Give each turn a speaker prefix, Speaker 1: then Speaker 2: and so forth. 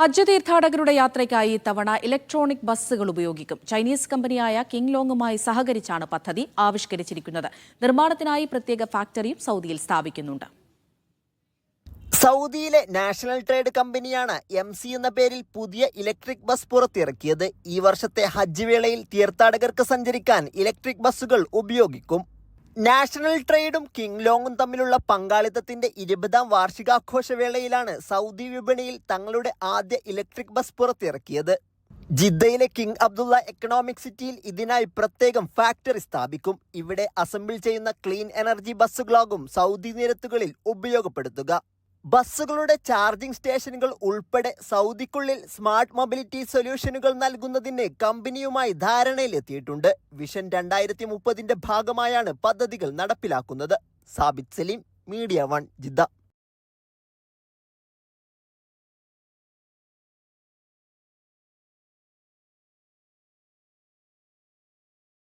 Speaker 1: ഹജ്ജ് തീർത്ഥാടകരുടെ യാത്രയ്ക്കായി ഇത്തവണ ഇലക്ട്രോണിക് ബസ്സുകൾ ഉപയോഗിക്കും. ചൈനീസ് കമ്പനിയായ കിങ് ലോങ്ങുമായി സഹകരിച്ചാണ് പദ്ധതി ആവിഷ്കരിച്ചിരിക്കുന്നത്. നിർമ്മാണത്തിനായി പ്രത്യേക ഫാക്ടറിയും സൗദിയിൽ സ്ഥാപിക്കുന്നുണ്ട്.
Speaker 2: സൗദിയിലെ നാഷണൽ ട്രേഡ് കമ്പനിയാണ് എം സി എന്ന പേരിൽ പുതിയ ഇലക്ട്രിക് ബസ് പുറത്തിറക്കിയത്. ഈ വർഷത്തെ ഹജ്ജ് വേളയിൽ തീർത്ഥാടകർക്ക് സഞ്ചരിക്കാൻ ഇലക്ട്രിക് ബസ്സുകൾ ഉപയോഗിക്കും. നാഷണൽ ട്രേഡും കിങ് ലോങ്ങും തമ്മിലുള്ള പങ്കാളിത്തത്തിന്റെ ഇരുപതാം വാർഷികാഘോഷ വേളയിലാണ് സൗദി വിപണിയിൽ തങ്ങളുടെ ആദ്യ ഇലക്ട്രിക് ബസ് പുറത്തിറക്കിയത്. ജിദ്ദയിലെ കിങ് അബ്ദുള്ള എക്കണോമിക് സിറ്റിയിൽ ഇതിനായി പ്രത്യേകം ഫാക്ടറി സ്ഥാപിക്കും. ഇവിടെ അസംബിൾ ചെയ്യുന്ന ക്ലീൻ എനർജി ബസ്സുകളാകും സൗദി നിരത്തുകളിൽ ഉപയോഗപ്പെടുത്തുക. ബസ്സുകളുടെ ചാർജിംഗ് സ്റ്റേഷനുകൾ ഉൾപ്പെടെ സൗദിക്കുള്ളിൽ സ്മാർട്ട് മൊബിലിറ്റി സൊല്യൂഷനുകൾ നൽകുന്നതിന് കമ്പനിയുമായി ധാരണയിലെത്തിയിട്ടുണ്ട്. വിഷൻ രണ്ടായിരത്തി മുപ്പതിന്റെ ഭാഗമായാണ് പദ്ധതികൾ നടപ്പിലാക്കുന്നത്. Sabith Saleem media one Jeddah.